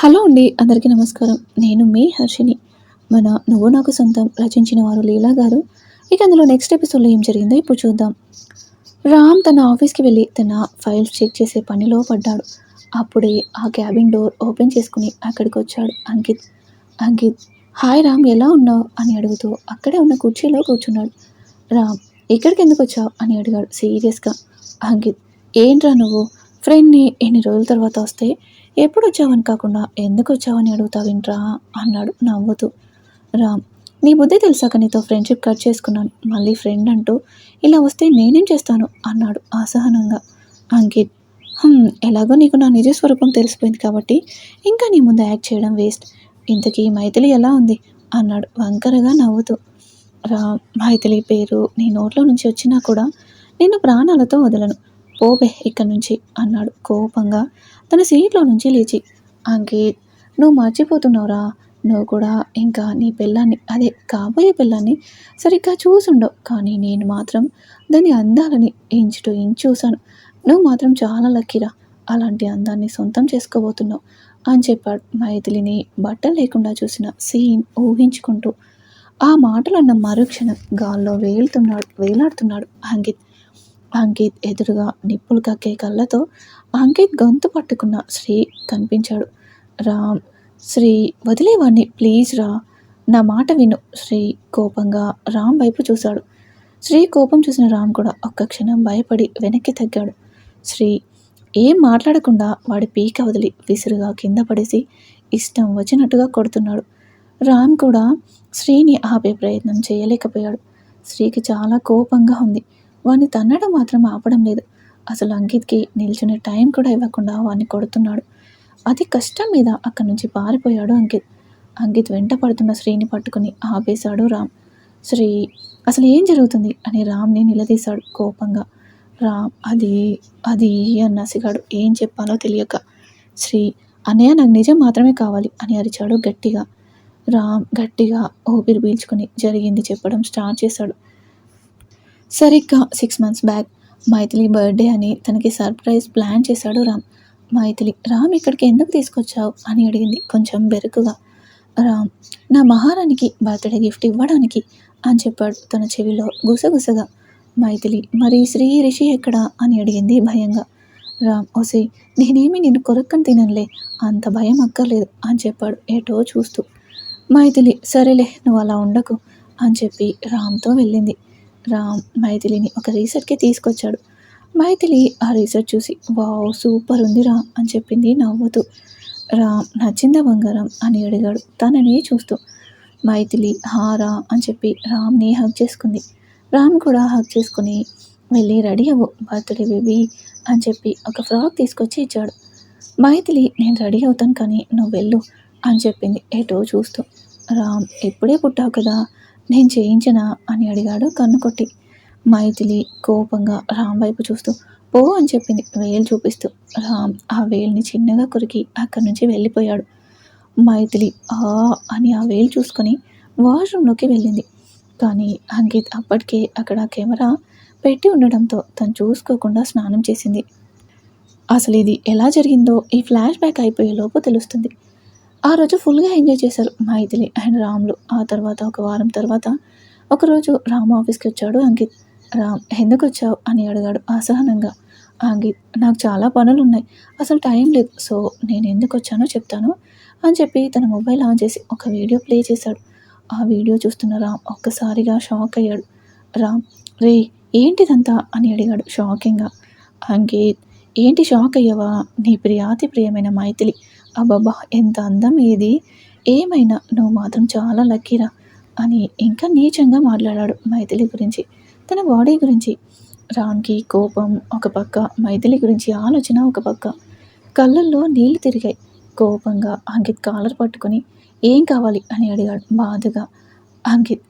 Hello అండి అందరికీ నమస్కారం. నేను మీ హర్షిని మన నువ్వు నాకు సొంతం రచించిన వారు లీలా గారు. ఇక అందులో నెక్స్ట్ ఎపిసోడ్లో ఏం జరిగిందో ఇప్పుడు చూద్దాం. రామ్ తన ఆఫీస్కి వెళ్ళి తన ఫైల్స్ చెక్ చేసే పనిలో పడ్డాడు. అప్పుడే ఆ క్యాబిన్ డోర్ ఓపెన్ చేసుకుని అక్కడికి వచ్చాడు అంకిత్. అంకిత్ హాయ్ రామ్ ఎలా ఉన్నావు? అని అడుగుతూ అక్కడే ఉన్న కుర్చీలో కూర్చున్నాడు. రామ్ ఇక్కడికి ఎందుకు వచ్చావు? అని అడిగాడు సీరియస్గా అంకిత్. ఏంట్రా నువ్వు? ఫ్రెండ్ని ఎన్ని రోజుల తర్వాత వస్తే ఎప్పుడు వచ్చావని కాకుండా ఎందుకు వచ్చావని అడుగుతావింట్రా అన్నాడు. నవ్వుతూ. రామ్ నీ బుద్ధి తెలిసాక నీతో ఫ్రెండ్షిప్ కట్ చేసుకున్నాను. మళ్ళీ ఫ్రెండ్ అంటూ ఇలా వస్తే నేనేం చేస్తాను? అన్నాడు అసహనంగా. అంకిత్ ఎలాగో నీకు నా నిజ స్వరూపం తెలిసిపోయింది కాబట్టి ఇంకా నీ ముందు యాక్ట్ చేయడం వేస్ట్. ఇంతకీ మైథిలి ఎలా ఉంది? అన్నాడు వంకరగా నవ్వుతూ. రా మైథిలి పేరు నీ నోట్లో నుంచి వచ్చినా కూడా నేను ప్రాణాలతో వదలను. పోవే ఇక్కడి నుంచి అన్నాడు కోపంగా. తన సీట్లో నుంచి లేచి అంకిత్ నువ్వు మర్చిపోతున్నావురా. నువ్వు కూడా ఇంకా నీ పిల్లాన్ని అదే కాబోయే పిల్లాన్ని సరిగ్గా చూసుండవు. కానీ నేను మాత్రం దాని అందాలని ఇంచు టు ఇంచు చూశాను. నువ్వు మాత్రం చాలా లక్కీరా. అలాంటి అందాన్ని సొంతం చేసుకోబోతున్నావు అని చెప్పాడు మైథిలిని బట్టలు లేకుండా చూసిన సీన్ ఊహించుకుంటూ. ఆ మాటలు అన్న మరుక్షణం గాల్లో వేలుతున్నాడు వేలాడుతున్నాడు అంకిత్. అంకిత్ ఎదురుగా నిప్పులు కక్కే కళ్ళతో అంకిత్ గొంతు పట్టుకున్న శ్రీ కనిపించాడు. రామ్ శ్రీ వదిలేవాణ్ణి ప్లీజ్ రా. నా మాట విను. శ్రీ కోపంగా రామ్ వైపు చూశాడు. శ్రీ కోపం చూసిన రామ్ కూడా ఒక్క క్షణం భయపడి వెనక్కి తగ్గాడు. శ్రీ ఏం మాట్లాడకుండా వాడి పీక వదిలి విసురుగా కింద పడేసి ఇష్టం వచ్చినట్టుగా కొడుతున్నాడు. రామ్ కూడా శ్రీని ఆపే ప్రయత్నం చేయలేకపోయాడు. శ్రీకి చాలా కోపంగా ఉంది. వాడిని తన్నడం మాత్రం ఆపడం లేదు. అసలు అంకిత్కి నిల్చునే టైం కూడా ఇవ్వకుండా వాడిని కొడుతున్నాడు. అతి కష్టం మీద అక్కడి నుంచి పారిపోయాడు అంకిత్. అంకిత్ వెంట పడుతున్న శ్రీని పట్టుకుని ఆపేశాడు రామ్. శ్రీ అసలు ఏం జరుగుతుంది? అని రామ్ని నిలదీశాడు కోపంగా. రామ్ అది అది అన్న సిగాడు ఏం చెప్పాలో తెలియక. శ్రీ అన్నయ్య నాకు నిజం మాత్రమే కావాలి అని అరిచాడు గట్టిగా. రామ్ గట్టిగా ఊపిరి పీల్చుకుని జరిగింది చెప్పడం స్టార్ట్ చేశాడు. సరిగ్గా six months back Maithili birthday అని తనకి సర్ప్రైజ్ ప్లాన్ చేశాడు రామ్. మైథిలి రామ్ ఇక్కడికి ఎందుకు తీసుకొచ్చావు? అని అడిగింది కొంచెం బెరుకుగా. రామ్ నా మహారానికి బర్త్డే గిఫ్ట్ ఇవ్వడానికి అని చెప్పాడు తన చెవిలో గుసగుసగా. మైథిలి మరి శ్రీ రిషి ఎక్కడా? అని అడిగింది భయంగా. రామ్ ఓసే నేనేమి నేను కొరక్కని తిననులే అంత భయం అక్కర్లేదు అని చెప్పాడు ఏటో చూస్తూ. మైథిలి సరేలే నువ్వు అలా ఉండకు అని చెప్పి రామ్తో వెళ్ళింది. రామ్ మైథిలిని ఒక రీసెర్ట్కి తీసుకొచ్చాడు. మైథిలి ఆ రీసెర్చ్ చూసి వావ్ సూపర్ ఉందిరా అని చెప్పింది నవ్వుతూ. రామ్ నచ్చిందా బంగారం? అని అడిగాడు. తనని చూస్తూ మైథిలి హారా అని చెప్పి రామ్ని హగ్ చేసుకుంది. రామ్ కూడా హగ్ చేసుకుని వెళ్ళి రెడీ అవ్వు బర్త్డే బేబీ అని చెప్పి ఒక ఫ్రాక్ తీసుకొచ్చి ఇచ్చాడు. మైథిలి నేను రెడీ అవుతాను కానీ నువ్వు వెళ్ళు అని చెప్పింది ఎటో చూస్తూ. రామ్ ఇప్పుడే పుట్టావు కదా నేను చేయించనా? అని అడిగాడు కన్ను కొట్టి మైథిలి కోపంగా రామ్ వైపు చూస్తూ పో అని చెప్పింది. వేలు చూపిస్తూ. రామ్ ఆ వేలుని చిన్నగా కొరికి అక్కడి నుంచి వెళ్ళిపోయాడు. మైథిలి ఆ అని ఆ వేలు చూసుకొని వాష్రూమ్లోకి వెళ్ళింది. కానీ అంకిత్ అప్పటికే అక్కడ కెమెరా పెట్టి ఉండడంతో తను చూసుకోకుండా స్నానం చేసింది. అసలు ఇది ఎలా జరిగిందో ఈ ఫ్లాష్ బ్యాక్ అయిపోయే లోపు తెలుస్తుంది. ఆ రోజు ఫుల్గా ఎంజాయ్ చేశారు మైథిలి అండ్ రామ్లు. ఆ తర్వాత ఒక వారం తర్వాత ఒకరోజు రామ్ ఆఫీస్కి వచ్చాడు. అంకిత్ రామ్ ఎందుకు వచ్చావు? అని అడిగాడు అసహనంగా. అంకిత్ నాకు చాలా పనులు ఉన్నాయి. అసలు టైం లేదు. సో నేను ఎందుకు వచ్చానో చెప్తాను అని చెప్పి తన మొబైల్ ఆన్ చేసి ఒక వీడియో ప్లే చేశాడు. ఆ వీడియో చూస్తున్న రామ్ ఒక్కసారిగా షాక్ అయ్యాడు. రామ్ రే ఏంటిదంతా? అని అడిగాడు షాకింగ్గా. అంకిత్ ఏంటి షాక్ అయ్యవా? నీ ప్రియాతి ప్రియమైన మైథిలి. అబ్బబ్బా ఎంత అందం ఏది? ఏమైనా నువ్వు మాత్రం చాలా లక్కీరా అని ఇంకా నీచంగా మాట్లాడాడు మైథిలి గురించి. తన బాడీ గురించి. రామ్కి కోపం ఒక పక్క మైథిలి గురించి ఆలోచన ఒక పక్క. కళ్ళల్లో నీళ్ళు తిరిగాయి. కోపంగా అంకిత్ కాలర్ పట్టుకొని ఏం కావాలి? అని అడిగాడు బాధగా. అంకిత్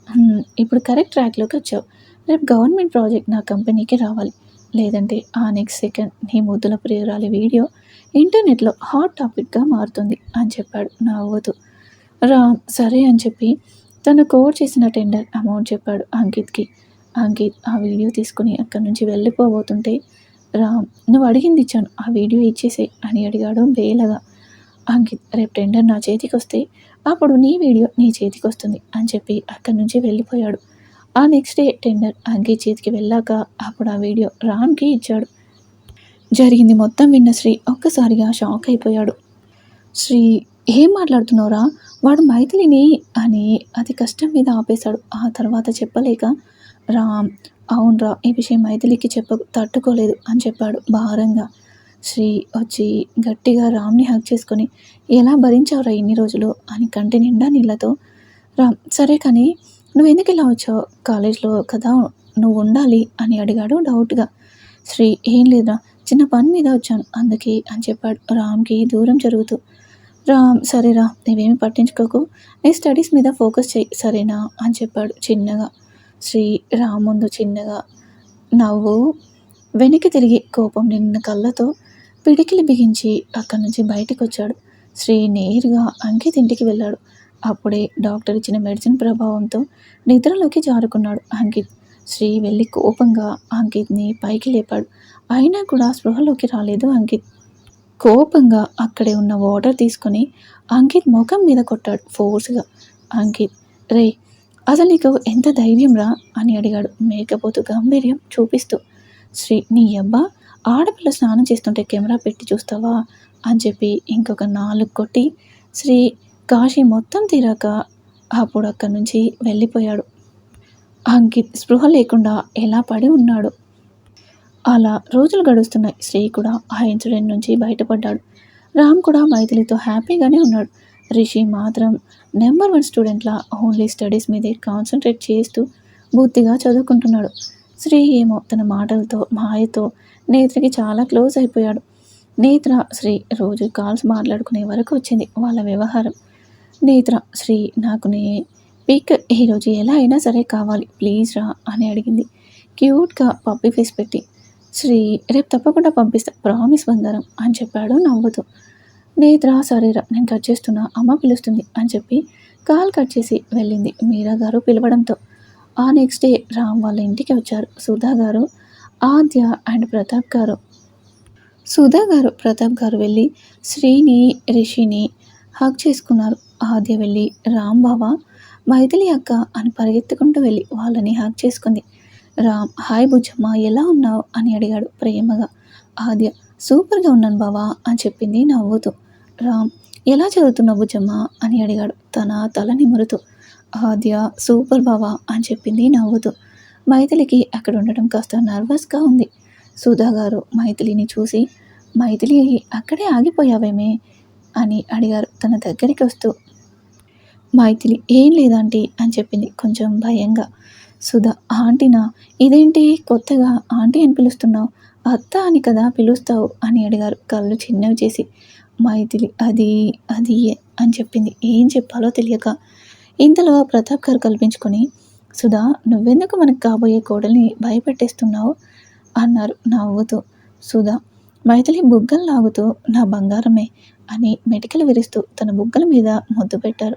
ఇప్పుడు కరెక్ట్ ట్రాక్లోకి వచ్చావు. రేపు గవర్నమెంట్ ప్రాజెక్ట్ నా కంపెనీకి రావాలి. లేదంటే ఆ నెక్స్ట్ సెకండ్ నీ ముద్దుల ప్రియురాలి వీడియో ఇంటర్నెట్లో హాట్ టాపిక్గా మారుతుంది అని చెప్పాడు నవ్వుతూ రామ్ సరే అని చెప్పి తను కోడ్ చేసిన టెండర్ అమౌంట్ చెప్పాడు అంకిత్కి. అంకిత్ ఆ వీడియో తీసుకుని అక్కడి నుంచి వెళ్ళిపోబోతుంటే రామ్ నువ్వు అడిగింది ఇచ్చాను ఆ వీడియో ఇచ్చేసే అని అడిగాడు బేలగా అంకిత్ రేపు టెండర్ నా చేతికి వస్తే అప్పుడు నీ వీడియో నీ చేతికి వస్తుంది అని చెప్పి అక్కడి నుంచి వెళ్ళిపోయాడు. ఆ నెక్స్ట్ డే టెండర్ అంకి చేతికి వెళ్ళాక అప్పుడు ఆ వీడియో రామ్కి ఇచ్చాడు. జరిగింది మొత్తం విన్న శ్రీ ఒక్కసారిగా షాక్ అయిపోయాడు. శ్రీ ఏం మాట్లాడుతున్నావురా? వాడు మైథిలిని అని అతి కష్టం మీద ఆపేశాడు. ఆ తర్వాత చెప్పలేక రామ్ అవునరా ఈ విషయం మైథిలికి చెప్ప తట్టుకోలేదు అని చెప్పాడు భారంగా. శ్రీ వచ్చి గట్టిగా రామ్ని హక్ చేసుకొని ఎలా భరించావురా ఇన్ని రోజులు? అని కంటి నిండా నీళ్ళతో రామ్ సరే కానీ నువ్వు ఎందుకు ఇలా వచ్చావు? కాలేజ్లో కదా నువ్వు ఉండాలి అని అడిగాడు డౌట్గా. శ్రీ ఏం లేదురా చిన్న పని మీద వచ్చాను అందుకే అని చెప్పాడు రామ్కి దూరం జరుగుతూ. రామ్ సరేరా నువ్వేమి పట్టించుకోకు నీ స్టడీస్ మీద ఫోకస్ చేయి సరేనా అని చెప్పాడు చిన్నగా. శ్రీ రామ్ ముందు చిన్నగా నవ్వు వెనక్కి తిరిగి కోపం నిన్న కళ్ళతో పిడికిలి బిగించి అక్కడి నుంచి బయటికి వచ్చాడు శ్రీ నేరుగా అంకిత్ ఇంటికి వెళ్ళాడు. అప్పుడే డాక్టర్ ఇచ్చిన మెడిసిన్ ప్రభావంతో నిద్రలోకి జారుకున్నాడు అంకిత్. శ్రీ వెళ్ళి కోపంగా అంకిత్ని పైకి లేపాడు. అయినా కూడా స్పృహలోకి రాలేదు అంకిత్. కోపంగా అక్కడే ఉన్న వాటర్ తీసుకొని అంకిత్ ముఖం మీద కొట్టాడు ఫోర్స్గా. అంకిత్ రే అసలు నీకు ఎంత ధైర్యం రా? అని అడిగాడు. మేకపోతు గంభీర్యం చూపిస్తూ శ్రీ నీ అబ్బా ఆడపిల్ల స్నానం చేస్తుంటే కెమెరా పెట్టి చూస్తావా? అని చెప్పి ఇంకొక నాలుగు కొట్టి శ్రీ కాశీ మొత్తం తీరాక అప్పుడు అక్కడి నుంచి వెళ్ళిపోయాడు. అంకిత్ స్పృహ లేకుండా ఎలా పడి ఉన్నాడు? అలా రోజులు గడుస్తున్నాయి. శ్రీ కూడా ఆ ఇన్సిడెంట్ నుంచి బయటపడ్డాడు. రామ్ కూడా మైథిలితో హ్యాపీగానే ఉన్నాడు. రిషి మాత్రం నెంబర్ వన్ స్టూడెంట్లా ఓన్లీ స్టడీస్ మీదే కాన్సన్ట్రేట్ చేస్తూ బుద్ధిగా చదువుకుంటున్నాడు. శ్రీ ఏమో తన మాటలతో మాయతో నేత్రకి చాలా క్లోజ్ అయిపోయాడు. నేత్ర శ్రీ రోజు కాల్స్ మాట్లాడుకునే వరకు వచ్చింది. వాళ్ళ వ్యవహారం నేత్ర శ్రీ నాకు నే పిక్ ఈరోజు ఎలా అయినా సరే కావాలి. ప్లీజ్ రా అని అడిగింది. క్యూట్గా పప్పి ఫేస్ పెట్టి శ్రీ రేపు తప్పకుండా పంపిస్తా ప్రామిస్ బంగారం అని చెప్పాడు నవ్వుతూ. నేత్ర సరేరా నేను కట్ చేస్తున్నా అమ్మ పిలుస్తుంది అని చెప్పి కాల్ కట్ చేసి వెళ్ళింది మీరా గారు పిలవడంతో. ఆ నెక్స్ట్ డే రామ్ వాళ్ళ ఇంటికి వచ్చారు. సుధా గారు ఆద్య అండ్ ప్రతాప్ గారు. సుధా గారు ప్రతాప్ గారు వెళ్ళి శ్రీని రిషిని హక్ చేసుకున్నారు. ఆద్య వెళ్ళి రామ్ బావా మైథిలి అక్క అని పరిగెత్తుకుంటూ వెళ్ళి వాళ్ళని హ్యాక్ చేసుకుంది. రామ్ హాయ్ బుజ్జమ్మ ఎలా ఉన్నావు? అని అడిగాడు ప్రేమగా. ఆద్య సూపర్గా ఉన్నాను బావా అని చెప్పింది నవ్వుతూ. రామ్ ఎలా చదువుతున్నావు బుజ్జమ్మ? అని అడిగాడు తన తల నిమురుతూ ఆద్య సూపర్ బావా అని చెప్పింది నవ్వుతూ. మైథిలికి అక్కడ ఉండడం కాస్త నర్వస్గా ఉంది. సుధా గారు మైథిలిని చూసి మైథిలి అక్కడే ఆగిపోయావేమే? అని అడిగారు. తన దగ్గరికి వస్తూ మైథిలి ఏం లేదంటీ అని చెప్పింది కొంచెం భయంగా. సుధా ఆంటీనా? ఇదేంటి? కొత్తగా ఆంటీ అని పిలుస్తున్నావు? అత్త అని కదా పిలుస్తావు? అని అడిగారు. కళ్ళు చిన్నవి చేసి మైథిలి అది అది అని చెప్పింది. ఏం చెప్పాలో తెలియక ఇంతలో ప్రతాప్ గారు కల్పించుకొని సుధా నువ్వెందుకు మనకు కాబోయే కోడల్ని భయపెట్టేస్తున్నావు? అన్నారు నవ్వుతూ. సుధా మైథిలి బుగ్గలు లాగుతూ నా బంగారమే అని మెటికలు విరుస్తూ తన బుగ్గల మీద ముద్దు పెట్టారు.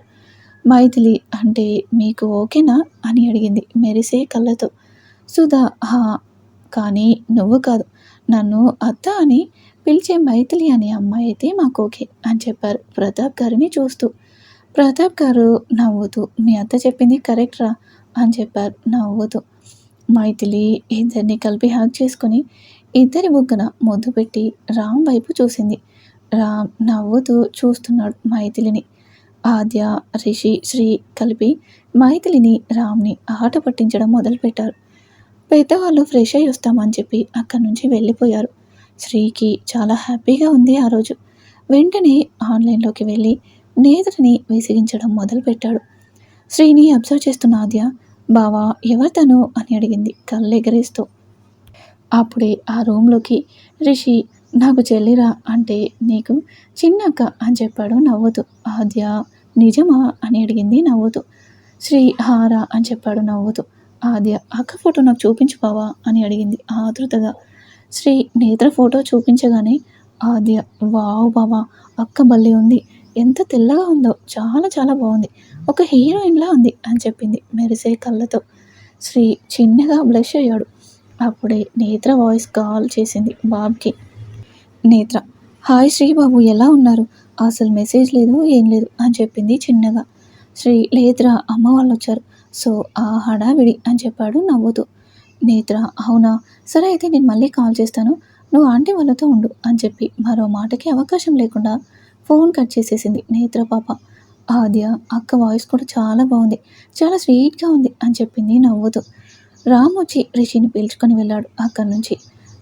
మైథిలి అంటే మీకు ఓకేనా? అని అడిగింది మెరిసే కళ్ళతో. సుధా హా కానీ నువ్వు కాదు. నన్ను అత్త అని పిలిచే మైథిలి అనే అమ్మాయి అయితే మాకు ఓకే అని చెప్పారు ప్రతాప్ గారిని చూస్తూ. ప్రతాప్ గారు నవ్వుతూ మీ అత్త చెప్పింది కరెక్ట్రా అని చెప్పారు నవ్వుతూ. మైథిలి ఇద్దరిని కలిపి హ్యాక్ చేసుకొని ఇద్దరి బుగ్గన ముద్దు పెట్టి రామ్ వైపు చూసింది. రామ్ నవ్వుతూ చూస్తున్నాడు మైథిలిని. ఆద్య రిషి శ్రీ కలిపి మైథిలిని రామ్ని ఆట పట్టించడం మొదలుపెట్టారు. పెద్దవాళ్ళు ఫ్రెష్ అయ్యి వస్తామని చెప్పి అక్కడి నుంచి వెళ్ళిపోయారు. శ్రీకి చాలా హ్యాపీగా ఉంది ఆ రోజు. వెంటనే ఆన్లైన్లోకి వెళ్ళి నేతని విసిగించడం మొదలుపెట్టాడు. శ్రీని అబ్జర్వ్ చేస్తున్న ఆద్య బావా ఎవరు తను? అని అడిగింది కళ్ళు ఎగరేస్తూ అప్పుడే ఆ రూమ్లోకి రిషి నాకు చెల్లిరా అంటే నీకు చిన్నక్క అని చెప్పాడు నవ్వుతూ. ఆద్య నిజమా? అని అడిగింది నవ్వుతూ. శ్రీ హారా అని చెప్పాడు నవ్వుతూ. ఆద్య అక్క ఫోటో నాకు చూపించు బావా అని అడిగింది ఆతృతగా. శ్రీ నేత్ర ఫోటో చూపించగానే ఆద్య వావ్ బావా అక్క భలే ఉంది. ఎంత తెల్లగా ఉందో చాలా చాలా బాగుంది. ఒక హీరోయిన్లా ఉంది అని చెప్పింది మెరిసే కళ్ళతో. శ్రీ చిన్నగా బ్లష్ అయ్యాడు. అప్పుడే నేత్ర వాయిస్ కాల్ చేసింది బాబ్కి. నేత్ర హాయ్ శ్రీబాబు ఎలా ఉన్నారు? అసలు మెసేజ్ లేదు ఏం లేదు అని చెప్పింది చిన్నగా. శ్రీ లేదురా అమ్మ వాళ్ళు వచ్చారు సో ఆ హడావిడి అని చెప్పాడు నవ్వుతూ. నేత్ర అవునా? సరే అయితే నేను మళ్ళీ కాల్ చేస్తాను. నువ్వు ఆంటీ వాళ్ళతో ఉండు అని చెప్పి మరో మాటకి అవకాశం లేకుండా ఫోన్ కట్ చేసేసింది నేత్ర పాప. ఆద్య అక్క వాయిస్ కూడా చాలా బాగుంది. చాలా స్వీట్గా ఉంది అని చెప్పింది నవ్వుతూ. రామ్ వచ్చి రిషిని పీల్చుకొని వెళ్ళాడు అక్కడి నుంచి.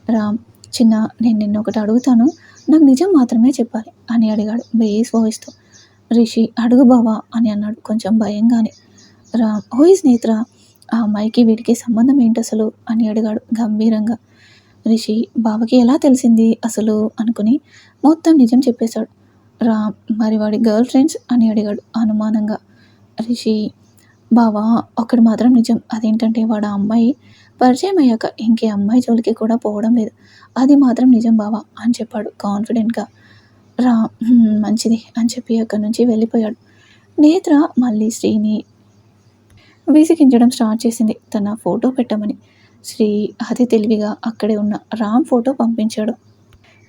రామ్ చిన్న నేను నిన్న ఒకటి అడుగుతాను. నాకు నిజం మాత్రమే చెప్పాలి అని అడిగాడు బేస్ వాయిస్తో. రిషి అడుగు బావా అని అన్నాడు కొంచెం భయంగానే. రామ్ హోయిస్ నేత్ర ఆ అమ్మాయికి వీడికి సంబంధం ఏంటి అసలు? అని అడిగాడు గంభీరంగా. రిషి బావకి ఎలా తెలిసింది అసలు? అనుకుని మొత్తం నిజం చెప్పేశాడు. రామ్ మరి వాడి గర్ల్ ఫ్రెండ్స్? అని అడిగాడు అనుమానంగా. రిషి బావా ఒకటి మాత్రం నిజం. అదేంటంటే వాడు ఆ అమ్మాయి పరిచయం అయ్యాక ఇంకే అమ్మాయి జోలికి కూడా పోవడం లేదు. అది మాత్రం నిజం బావా అని చెప్పాడు కాన్ఫిడెంట్గా. రా మంచిది అని చెప్పి అక్కడి నుంచి వెళ్ళిపోయాడు. నేత్ర మళ్ళీ శ్రీని విసిగించడం స్టార్ట్ చేసింది. తన ఫోటో పెట్టమని. శ్రీ అతి తెలివిగా అక్కడే ఉన్న రామ్ ఫోటో పంపించాడు.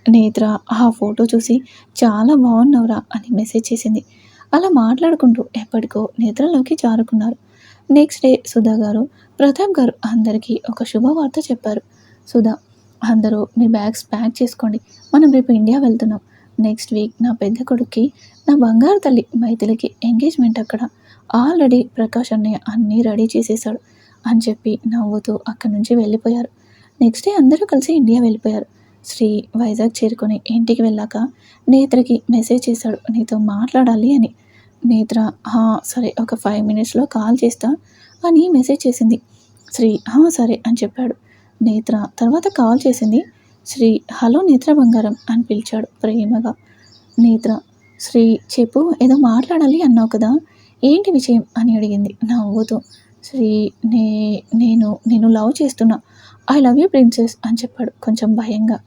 నేత్ర ఆ ఫోటో చూసి చాలా బాగున్నావురా అని మెసేజ్ చేసింది. అలా మాట్లాడుకుంటూ ఎప్పటికో నేత్రలోకి జారుకున్నారు. నెక్స్ట్ డే సుధా గారు ప్రతాప్ గారు అందరికీ ఒక శుభవార్త చెప్పారు. సుధా అందరూ మీ బ్యాగ్స్ ప్యాక్ చేసుకోండి. మనం రేపు ఇండియా వెళ్తున్నాం. నెక్స్ట్ వీక్ నా పెద్ద కొడుక్కి నా బంగారు తల్లి మైథిలికి ఎంగేజ్మెంట్ అక్కడ. ఆల్రెడీ ప్రకాష్ అన్నయ్య అన్నీ రెడీ చేసేసాడు అని చెప్పి నవ్వుతూ అక్కడి నుంచి వెళ్ళిపోయారు. నెక్స్ట్ డే అందరూ కలిసి ఇండియా వెళ్ళిపోయారు. శ్రీ వైజాగ్ చేరుకొని ఇంటికి వెళ్ళాక నేత్రకి మెసేజ్ చేశాడు. నీతో మాట్లాడాలి అని. నేత్ర "హా, సరే ఒక ఫైవ్ మినిట్స్లో కాల్ చేస్తా అని మెసేజ్ చేసింది. శ్రీ "హా, సరే అని చెప్పాడు. నేత్ర తర్వాత కాల్ చేసింది. శ్రీ హలో నేత్ర బంగారం అని పిలిచాడు ప్రేమగా. నేత్ర శ్రీ చెప్పు ఏదో మాట్లాడాలి అన్నావు కదా ఏంటి విషయం అని అడిగింది. నవ్వుతూ శ్రీ నే నేను నేను లవ్ చేస్తున్నా. ఐ లవ్ యూ ప్రిన్సెస్ అని చెప్పాడు కొంచెం భయంగా.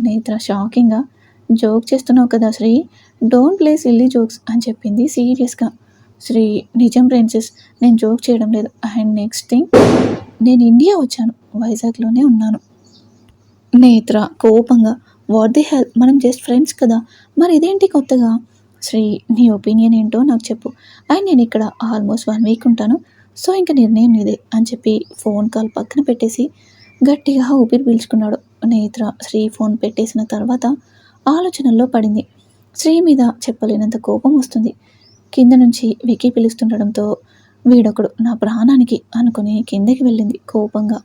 నేత్ర షాకింగ్గా. జోక్ చేస్తున్నావు కదా Sri? Don't play silly jokes అని చెప్పింది సీరియస్గా. శ్రీ నిజం ప్రిన్సెస్ నేను జోక్ చేయడం లేదు. అండ్ నెక్స్ట్ థింగ్ నేను ఇండియా వచ్చాను. వైజాగ్లోనే ఉన్నాను. నేత్ర కోపంగా వాట్ ది హెల్ప్ మనం జస్ట్ ఫ్రెండ్స్ కదా. మరి ఇదేంటి కొత్తగా? శ్రీ నీ ఒపీనియన్ ఏంటో నాకు చెప్పు. అండ్ నేను ఇక్కడ ఆల్మోస్ట్ వన్ వీక్ ఉంటాను. సో ఇంకా నిర్ణయం ఇదే అని చెప్పి ఫోన్ కాల్ పక్కన పెట్టేసి గట్టిగా ఊపిరి పీల్చుకున్నాడు. నేత్ర శ్రీ ఫోన్ పెట్టేసిన తర్వాత ఆలోచనల్లో పడింది. శ్రీ మీద చెప్పలేనంత కోపం వస్తుంది. కింద నుంచి వికి పిలుస్తుండడంతో వీడొకడు నా ప్రాణానికి అనుకుని కిందకి వెళ్ళింది కోపంగా.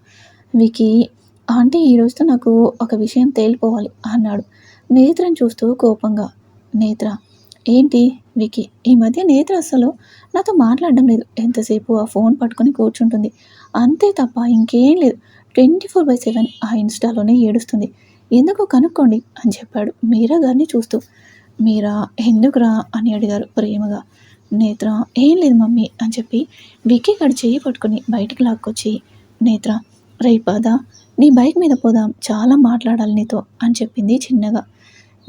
వికి ఆంటీ ఈరోజుతో నాకు ఒక విషయం తేలిపోవాలి అన్నాడు నేత్రను చూస్తూ కోపంగా. నేత్ర ఏంటి వికి ఈ మధ్య నేత్ర అసలు నాతో మాట్లాడడం లేదు. ఎంతసేపు ఆ ఫోన్ పట్టుకొని కూర్చుంటుంది. అంతే తప్ప ఇంకేం లేదు. ట్వంటీ ఫోర్ బై సెవెన్ ఆ ఇన్స్టాలోనే ఏడుస్తుంది. ఎందుకో కనుక్కోండి అని చెప్పాడు మీరా గారిని చూస్తూ. మీరా ఎందుకురా అని అడిగారు ప్రేమగా. నేత్ర ఏం లేదు మమ్మీ అని చెప్పి విక్కీ గడి చెయ్యి పట్టుకుని బయటికి లాక్కొచ్చి నేత్ర రే పద నీ బైక్ మీద పోదాం చాలా మాట్లాడాలి నీతో అని చెప్పింది చిన్నగా.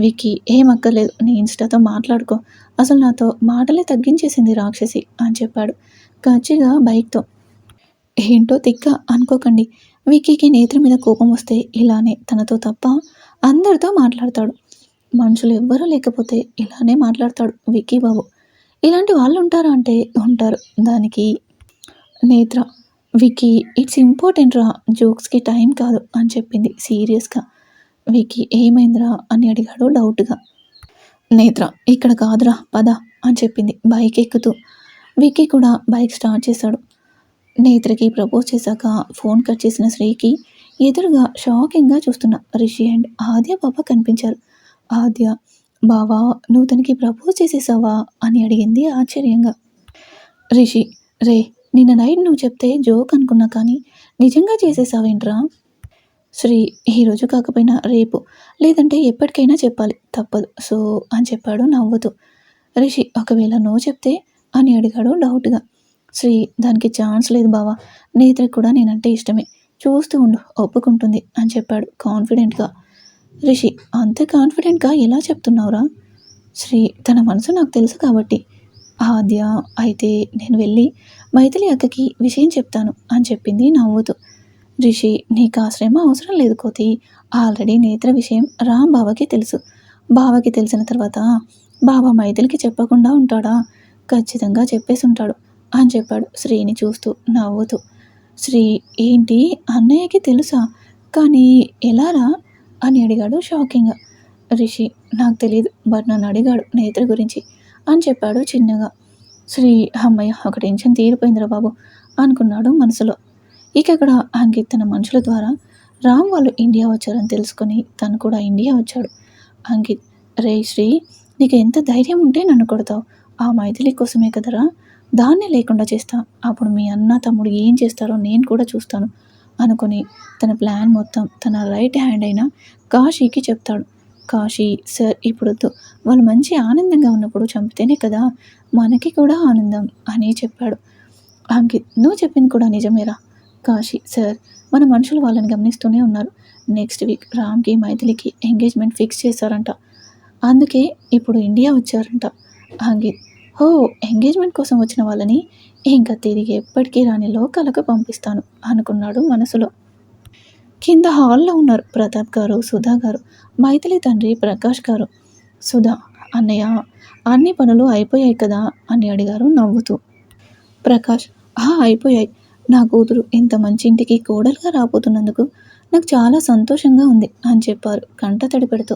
విక్కీ ఏం అక్కర్లేదు నీ ఇన్స్టాతో మాట్లాడుకో. అసలు నాతో మాటలే తగ్గించేసింది రాక్షసి అని చెప్పాడు గచ్చిగా బైక్తో. ఏంటో తిక్క అనుకోకండి. విక్కీకి నేత్రి మీద కోపం వస్తే ఇలానే తనతో తప్ప అందరితో మాట్లాడతాడు. మనుషులు ఎవ్వరూ లేకపోతే ఇలానే మాట్లాడతాడు విక్కీ బాబు. ఇలాంటి వాళ్ళు ఉంటారా అంటే ఉంటారు. దానికి నేత్ర వికీ ఇట్స్ ఇంపార్టెంట్ రా జోక్స్కి టైం కాదు అని చెప్పింది సీరియస్గా. వికీ ఏమైందిరా? అని అడిగాడు డౌట్గా. నేత్ర ఇక్కడ కాదురా పద అని చెప్పింది బైక్ ఎక్కుతూ. వికీ కూడా బైక్ స్టార్ట్ చేశాడు. నేత్రకి ప్రపోజ్ చేశాక ఫోన్ కట్ చేసిన శ్రీకి ఎదురుగా షాకింగ్గా చూస్తున్న రిషి అండ్ ఆద్య బాబా కనిపించారు. ఆద్య బావా నువ్వు తనకి ప్రపోజ్ చేసేసావా? అని అడిగింది ఆశ్చర్యంగా. రిషి రే నిన్న నైట్ నువ్వు చెప్తే జోక్ అనుకున్నా కానీ నిజంగా చేసేసావేంట్రా? శ్రీ ఈరోజు కాకపోయినా రేపు లేదంటే ఎప్పటికైనా చెప్పాలి తప్పదు సో అని చెప్పాడు నవ్వుతూ. రిషి ఒకవేళ నువ్వు చెప్తే? అని అడిగాడు డౌట్గా. శ్రీ దానికి ఛాన్స్ లేదు బావా. నేత్రకి కూడా నేనంటే ఇష్టమే. చూస్తూ ఉండు ఒప్పుకుంటుంది అని చెప్పాడు కాన్ఫిడెంట్గా. రిషి అంత కాన్ఫిడెంట్గా ఎలా చెప్తున్నావురా? శ్రీ తన మనసు నాకు తెలుసు కాబట్టి. ఆద్య అయితే నేను వెళ్ళి మైథిలి అక్కకి విషయం చెప్తాను అని చెప్పింది నవ్వుతూ. రిషి నీకు ఆ శ్రమ అవసరం లేదు కోతి. ఆల్రెడీ నేత్ర విషయం రామ్ బావకి తెలుసు. బావకి తెలిసిన తర్వాత బాబా మైథిలికి చెప్పకుండా ఉంటాడా? ఖచ్చితంగా చెప్పేసి ఉంటాడు అని చెప్పాడు. శ్రీని చూస్తూ నవ్వుతూ శ్రీ ఏంటి అన్నయ్యకి తెలుసా? కానీ ఎలారా అని అడిగాడు షాకింగ్గా రిషి నాకు తెలియదు బట్ నన్ను అడిగాడు నేత్ర గురించి అని చెప్పాడు చిన్నగా. శ్రీ అమ్మయ్య ఒక టెన్షన్ తీరిపోయిందిరా బాబు అనుకున్నాడు మనసులో. ఇక అక్కడ అంకిత్ తన మనుషుల ద్వారా రామ్ వాళ్ళు ఇండియా వచ్చారని తెలుసుకొని తను కూడా ఇండియా వచ్చాడు. అంకిత్ రే శ్రీ నీకు ఎంత ధైర్యం ఉంటే నన్ను కొడతావు. ఆ మైథిలి కోసమే కదరా? దాన్నే లేకుండా చేస్తా. అప్పుడు మీ అన్న తమ్ముడు ఏం చేస్తారో నేను కూడా చూస్తాను అనుకుని తన ప్లాన్ మొత్తం తన రైట్ హ్యాండ్ అయిన కాశీకి చెప్తాడు. కాశీ సార్ ఇప్పుడు వాళ్ళు మంచి ఆనందంగా ఉన్నప్పుడు చంపితేనే కదా మనకి కూడా ఆనందం అని చెప్పాడు. అంకిత్ నువ్వు చెప్పింది కూడా నిజమేరా? కాశీ సార్ మన మనుషులు వాళ్ళని గమనిస్తూనే ఉన్నారు. నెక్స్ట్ వీక్ రామ్కి మైథిలికి ఎంగేజ్మెంట్ ఫిక్స్ చేశారంట. అందుకే ఇప్పుడు ఇండియా వచ్చారంట అంకిత్. హో ఎంగేజ్మెంట్ కోసం వచ్చిన వాళ్ళని ఇంకా తిరిగి ఎప్పటికీ రాని లోకాలకు పంపిస్తాను అనుకున్నాడు మనసులో. కింద హాల్లో ఉన్నారు ప్రతాప్ గారు సుధా గారు మైథిలి తండ్రి ప్రకాష్ గారు. సుధా అన్నయ్య అన్ని పనులు అయిపోయాయి కదా అని అడిగారు నవ్వుతూ. ప్రకాష్ ఆ అయిపోయాయి. నా కూతురు ఇంత మంచి ఇంటికి కోడలుగా రాబోతున్నందుకు నాకు చాలా సంతోషంగా ఉంది అని చెప్పారు కంట తడి పెడుతూ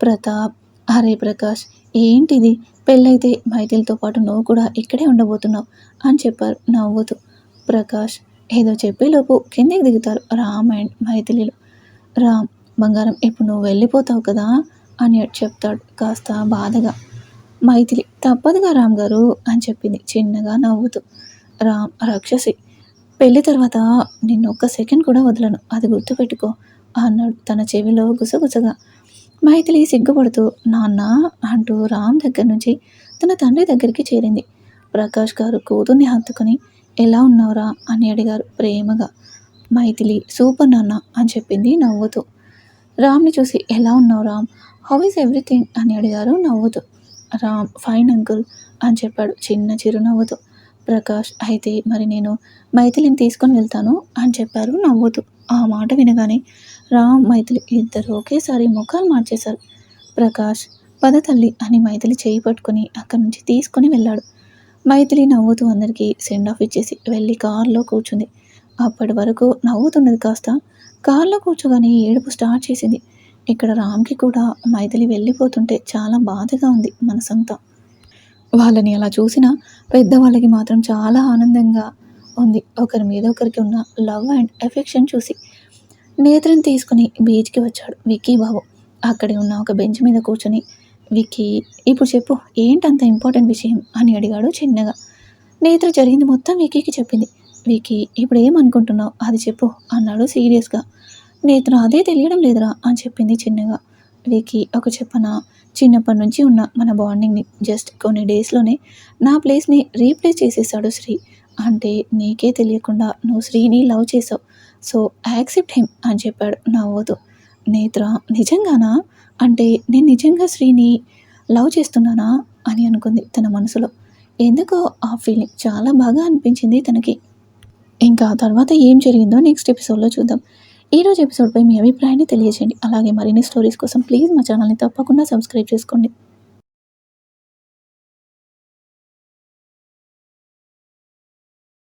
ప్రతాప్ అరే ప్రకాష్ ఏంటిది? పెళ్ళైతే మైథిల్తో పాటు నువ్వు కూడా ఇక్కడే ఉండబోతున్నావు అని చెప్పారు నవ్వుతూ. ప్రకాష్ ఏదో చెప్పేలోపు కిందికి దిగుతారు రామ్ అండ్ మైథిలిలు. రామ్ బంగారం ఇప్పుడు నువ్వు వెళ్ళిపోతావు కదా? అని చెప్తాడు కాస్త బాధగా. మైథిలి తప్పదుగా రామ్ గారు అని చెప్పింది చిన్నగా నవ్వుతూ. రామ్ రాక్షసి పెళ్ళి తర్వాత నిన్ను ఒక్క సెకండ్ కూడా వదలను అది గుర్తుపెట్టుకో అన్నాడు తన చెవిలో గుసగుసగా. మైథిలి సిగ్గుపడుతూ నాన్న అంటూ రామ్ దగ్గర నుంచి తన తండ్రి దగ్గరికి చేరింది. ప్రకాష్ గారు కూతుర్ని హత్తుకుని ఎలా ఉన్నావురా? అని అడిగారు ప్రేమగా. మైథిలి సూపర్ నాన్న అని చెప్పింది నవ్వుతూ. రామ్ని చూసి ఎలా ఉన్నావు రామ్? హౌ ఇస్ ఎవ్రీథింగ్ అని అడిగారు నవ్వుతూ. రామ్ ఫైన్ అంకుల్ అని చెప్పాడు చిన్న చిరునవ్వుతూ ప్రకాష్ అయితే మరి నేను మైథిలిని తీసుకొని వెళ్తాను అని చెప్పారు నవ్వుతూ. ఆ మాట వినగానే రామ్ మైథిలి ఇద్దరు ఒకేసారి ముఖాలు మార్చేశారు. ప్రకాష్ పద తల్లి అని మైథిలి చేయి పట్టుకుని అక్కడి నుంచి తీసుకొని వెళ్ళాడు. మైథిలి నవ్వుతూ అందరికీ సెండ్ ఆఫ్ ఇచ్చేసి వెళ్ళి కారులో కూర్చుంది. అప్పటి వరకు నవ్వుతున్నది కాస్త. కారులో కూర్చోగానే ఏడుపు స్టార్ట్ చేసింది. ఇక్కడ రామ్కి కూడా మైథిలి వెళ్ళిపోతుంటే చాలా బాధగా ఉంది మనసంతా. వాళ్ళని అలా చూసినా పెద్దవాళ్ళకి మాత్రం చాలా ఆనందంగా ఉంది. ఒకరి మీద ఒకరికి ఉన్న లవ్ అండ్ ఎఫెక్షన్ చూసి నేత్రం తీసుకుని బీచ్కి వచ్చాడు విక్కీ బాబు. అక్కడే ఉన్న ఒక బెంచ్ మీద కూర్చొని విక్కీ ఇప్పుడు చెప్పు ఏంటంత ఇంపార్టెంట్ విషయం? అని అడిగాడు చిన్నగా. నేత్ర జరిగింది మొత్తం విక్కీకి చెప్పింది. విక్కీ ఇప్పుడు ఏమనుకుంటున్నావు అది చెప్పు అన్నాడు సీరియస్గా. నేత్ర అదే తెలియడం లేదురా అని చెప్పింది చిన్నగా. విక్కీ ఒక చెప్పన? చిన్నప్పటి నుంచి ఉన్న మన బాండింగ్ని జస్ట్ కొన్ని డేస్లోనే నా ప్లేస్ని రీప్లేస్ చేసేసాడు శ్రీ. అంటే నీకే తెలియకుండా నువ్వు శ్రీని లవ్ చేసావు. సో యాక్సెప్ట్ హిమ్ అని చెప్పాడు. నవ్వుతూ నేత్ర నిజంగానా? అంటే నేను నిజంగా శ్రీని లవ్ చేస్తున్నానా? అని అనుకుంది తన మనసులో. ఎందుకో ఆ ఫీలింగ్ చాలా బాగా అనిపించింది తనకి. ఇంకా తర్వాత ఏం జరిగిందో నెక్స్ట్ ఎపిసోడ్లో చూద్దాం. ఈరోజు ఎపిసోడ్పై మీ అభిప్రాయాన్ని తెలియజేయండి. అలాగే మరిన్ని స్టోరీస్ కోసం ప్లీజ్ మా ఛానల్ని తప్పకుండా సబ్స్క్రైబ్ చేసుకోండి.